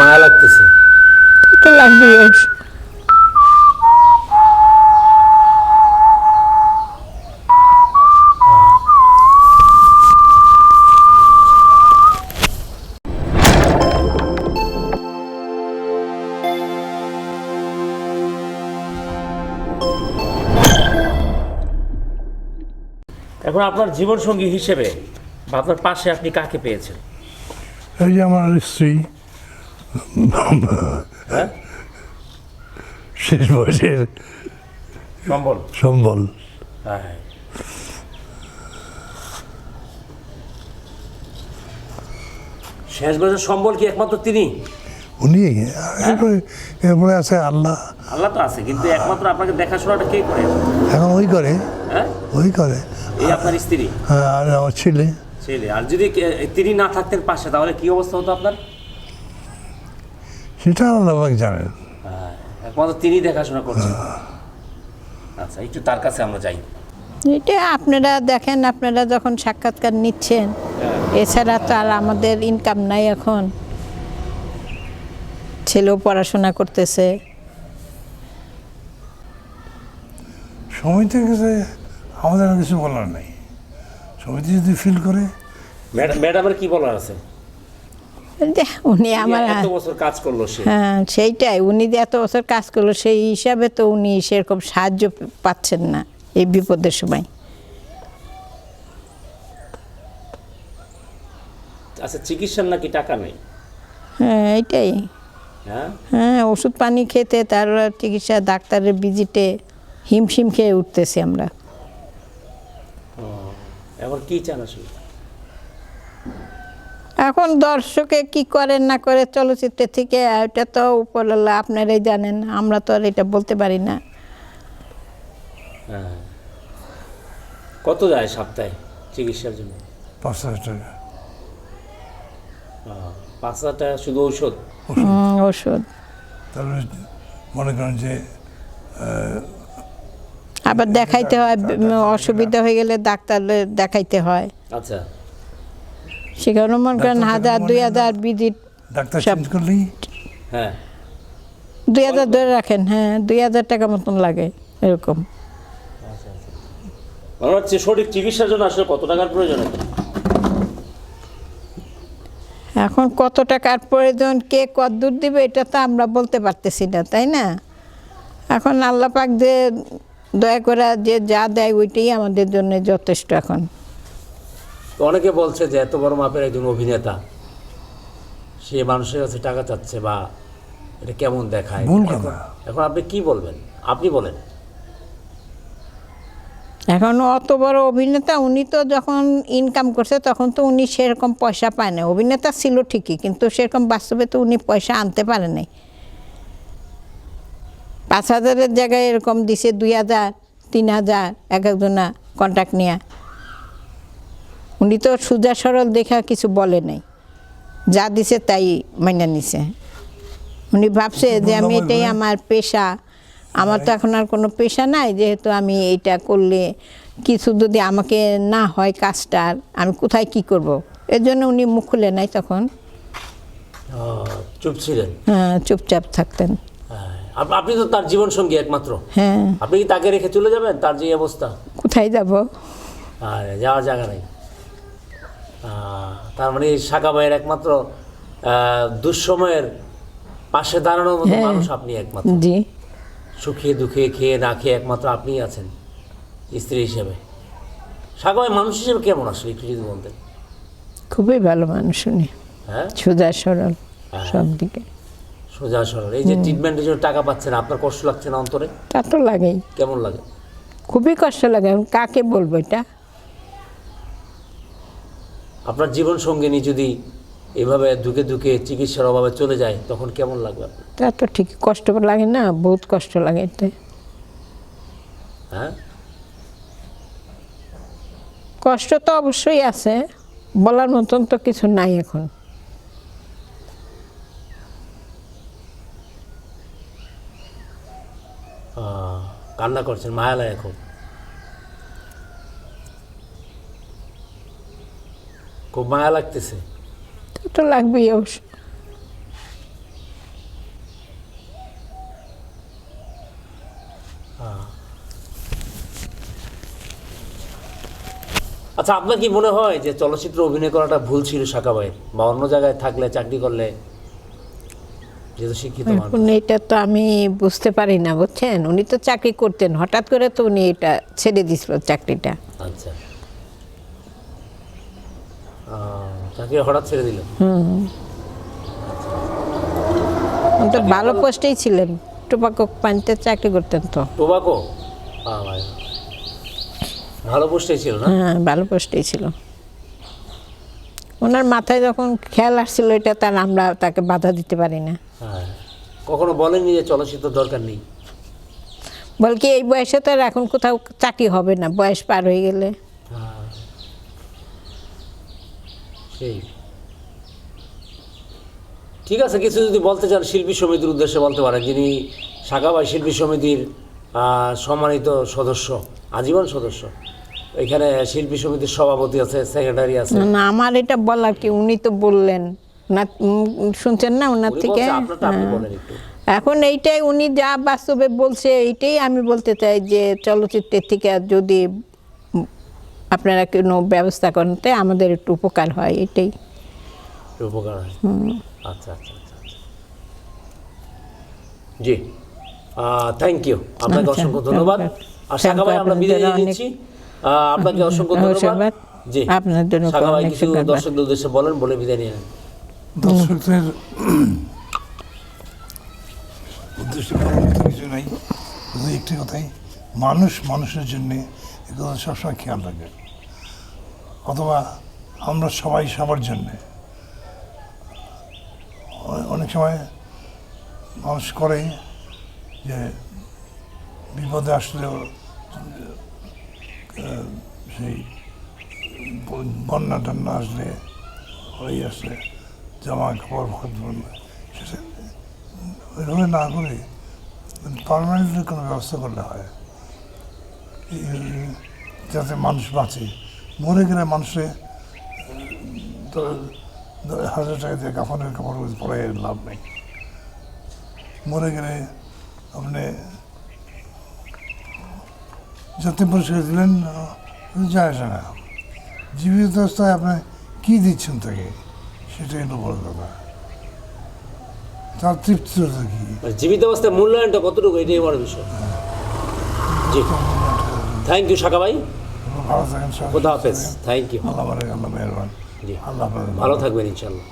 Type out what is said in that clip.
মায়া লাগতেছে। তো লাগবে এখন আপনার জীবন সঙ্গী হিসেবে বা আপনার পাশে আপনি কাকে পেয়েছেন? এই যে আমার স্ত্রী। শেষ বয়সের সম্বল। সম্বল। হ্যাঁ শেষ বছর সম্বল কি একমাত্র তিনি? উনি এরপরে এরপরে আছে আল্লাহ। আল্লাহ তো আছে কিন্তু একমাত্র আপনাকে দেখাশোনাটা কে করে? এখন ওই করে। হ্যাঁ? ওই করে। এই আপনার স্ত্রী? হ্যাঁ, আর আমার ছেলে। ছেলে আর যদি তিনি না থাকতেন পাশে তাহলে কি অবস্থা হতো আপনার? সেটা আল্লাহ জানেন। হ্যাঁ, একমাত্র তিনি দেখাশোনা করছেন। আচ্ছা একটু তার কাছে আমরা যাই। এটা আপনারা দেখেন আপনারা যখন সাক্ষাৎকার নিচ্ছেন এছাড়া তো আর আমাদের ইনকাম নাই এখন। ছেলেও পড়াশোনা করতেছে। সমিতির কাছে আমাদের আর কিছু বলার নেই। সমিতি যদি ফিল করে ম্যাডাম ম্যাডামের কি বলার আছে? উনি আমার এত বছর কাজ করল হ্যাঁ সেইটাই উনি যে এত বছর কাজ করল সেই হিসাবে তো উনি সেরকম সাহায্য পাচ্ছেন না এই বিপদের সময়। আচ্ছা চিকিৎসার নাকি টাকা নেই? হ্যাঁ এইটাই। হ্যাঁ? হ্যাঁ ওষুধ পানি খেতে তার চিকিৎসা ডাক্তারের ভিজিটে হিমশিম খেয়ে উঠতেছি আমরা। এখন কি চান আসলে? এখন দর্শকে কি করেন না করে চলচ্চিত্র থেকে এটা তো উপরওয়ালা আপনারাই জানেন আমরা তো আর এটা বলতে পারি না। হ্যাঁ। কত যায় সপ্তাহে চিকিৎসার জন্য? পাঁচ হাজার টাকা। পাঁচ হাজার টাকা শুধু ঔষধ? হুম, ওষুধ তারপরে মনে করেন যে আবার দেখাইতে হয় অসুবিধা হয়ে গেলে ডাক্তার দেখাইতে হয়। আচ্ছা। সেখানে মনে করেন হাজার দুই হাজার ভিজিট ডাক্তার চেঞ্জ করলেই? হ্যাঁ। দুই হাজার ধরে রাখেন হ্যাঁ দুই হাজার টাকা মতন লাগে এরকম। মনে হচ্ছে সঠিক চিকিৎসার জন্য আসলে কত টাকার প্রয়োজন এখন? কত টাকার প্রয়োজন কে কদ্দূর দিবে এটা তো আমরা বলতে পারতেছি না তাই না? এখন আল্লাহ পাক যে দয়া করে যে যা দেয় ওইটাই আমাদের জন্য যথেষ্ট এখন। তো অনেকে বলছে যে এত বড় মাপের একজন অভিনেতা সে মানুষের কাছে টাকা চাচ্ছে বা এটা কেমন দেখায়? এখন- আপনি কি বলবেন? আপনি বলেন। এখন অত বড় অভিনেতা উনি তো যখন ইনকাম করছে তখন তো উনি সেরকম পয়সা পায় না অভিনেতা ছিল ঠিকই কিন্তু সেরকম বাস্তবে তো উনি পয়সা আনতে পারে নাই। পাঁচ হাজারের জায়গায় এরকম দিছে দুই হাজার তিন হাজার এক একজনা কন্ট্যাক্ট নিয়ে। উনি তো সুজা সরল দেখা কিছু বলে নাই। যা দিছে তাই মাইনা নিছে। উনি ভাবছে যে আমি এটাই আমার পেশা। আমার তো এখন আর কোনো পেশা নাই যেহেতু আমি এইটা করলে কিছু যদি আমাকে না হয় কাজটার আমি কোথায় কি করব। এর জন্য উনি মুখ খুলে নাই তখন। চুপ ছিলেন? হ্যাঁ, চুপচাপ থাকতেন। হ্যাঁ, আপনি তো তার জীবন সঙ্গী একমাত্র। হ্যাঁ। আপনি কি তাকে রেখে চলে যাবেন? তার যে অবস্থা? কোথায় যাব? আর যাওয়ার জায়গা নেই। তার মানে এই শাখা ভাইয়ের একমাত্র দুঃসময়ের পাশে দাঁড়ানোর মতো হ্যাঁ। মানুষ আপনি একমাত্র। জি। সুখে দুঃখে খেয়ে না খেয়ে একমাত্র আপনিই আছেন স্ত্রী হিসেবে। শাখা ভাই মানুষ হিসেবে কেমন আসলে একটু যদি বলতেন? খুবই ভালো মানুষ উনি। হ্যাঁ? সোজা সরল হ্যাঁ। সব দিকে। সোজা সরল। এই যে ট্রিটমেন্টের জন্য টাকা পাচ্ছেন আপনার কষ্ট লাগছে না অন্তরে? তা তো লাগেই। কেমন লাগে? খুবই কষ্ট লাগে। কাকে বলব এটা? আপনার জীবন সঙ্গিনী যদি এভাবে দুকে দুকে চিকিৎসার অভাবে চলে যায় তখন কেমন লাগবে আপনার? তা তো ঠিক কষ্ট লাগে না বহুত কষ্ট লাগে এতে। হ্যাঁ? কষ্ট তো অবশ্যই আছে বলার মতন তো কিছু নাই এখন। কান্না করছেন মায়া লাগে খুব। খুব মায়া লাগতেছে। তো লাগবেই অবশ্য। আচ্ছা আপনার কি মনে হয় যে চলচ্চিত্র অভিনয় করাটা ভুল ছিল শাখা ভাইয়ের? বা অন্য জায়গায় থাকলে চাকরি করলে যেহেতু শিক্ষিত এটা তো আমি বুঝতে পারি না বুঝছেন? উনি তো চাকরি করতেন হঠাৎ করে তো উনি এটা ছেড়ে দিয়েছিল চাকরিটা। আচ্ছা। চাকরি হঠাৎ ছেড়ে দিল। উনি তো ভালো পোস্টেই ছিলেন। টোপাকো পানিতে চাকরি করতেন তো। টোবাকো? ভালো পোস্টে ছিল না? হ্যাঁ ভালো পোস্টেই ছিল। ওনার মাথায় যখন খেয়াল আসছিল এটা তার আমরা তাকে বাধা দিতে পারি না। হ্যাঁ। কখনো বলেননি যে চলচ্চিত্র দরকার নেই? বল কি এই বয়সে তো আর এখন কোথাও চাকরি হবে না। বয়স পার হয়ে গেলে হ্যাঁ। সেই ঠিক আছে কিছু যদি বলতে চান শিল্পী সমিতির উদ্দেশ্যে বলতে পারেন যিনি শাখাবাই শিল্পী সমিতির সম্মানিত সদস্য আজীবন সদস্য এখানে শিল্পী সমিতির সভাপতি আছে সেক্রেটারি আছে। না, আমার এটা বলার কি উনি তো বললেন। না শুনছেন না ওনার থেকে? হ্যাঁ। এখন এইটাই উনি যা বাস্তবে বলছে এইটাই আমি বলতে চাই যে চলচ্চিত্রের থেকে যদি আপনারা কোনো ব্যবস্থা করেন তাই আমাদের একটু উপকার হয় এটাই। উপকার হয়। আচ্ছা আচ্ছা আচ্ছা আচ্ছা। জি। থ্যাংক ইউ আপনাকে আচ্ছা, অসংখ্য ধন্যবাদ। আর শাখা ভাই আমরা বিদায় নিয়ে নিচ্ছি। আপনাকে অসংখ্য ধন্যবাদ। জি। আপনার জন্য শাখা ভাই কিছু। দর্শকদের উদ্দেশ্যে বলেন বলে বিদায় নিয়ে নেন। দর্শকদের উদ্দেশ্য কিছু নাই। একটি কথাই মানুষ মানুষের জন্যে এ কথা সবসময় খেয়াল রাখবে অথবা আমরা সবাই সবার জন্যে। অনেক সময় মানুষ করে যে বিপদে আসলেও সেই বন্যা টন্যা আসলে ওই আসলে জামা কাপড় সেটা ওইভাবে না করে পারমানেন্টলি কোনো ব্যবস্থা করলে হয়। যাতে মানুষ বাঁচে। মরে গেলে মানুষে হাজার টাকা দিয়ে কাফনের কাপড় পরে লাভ নেই। মরে গেলে আপনি যাতে পরিষ্কার দিলেন যায় আসে না। জীবিত অবস্থায় আপনি কী দিচ্ছেন তাকে? সেটাই হলো বড় কথা। তার তৃপ্তিটা কি? মানে জীবিত অবস্থায় মূল্যায়নটা কতটুকু এটাই বড় বিষয়। জি। থ্যাংক ইউ শাখা ভাই খোদা হাফেজ। থ্যাংক ইউ আল্লাহ মেহরবান। জি। ভালো থাকবেন ইনশাল্লাহ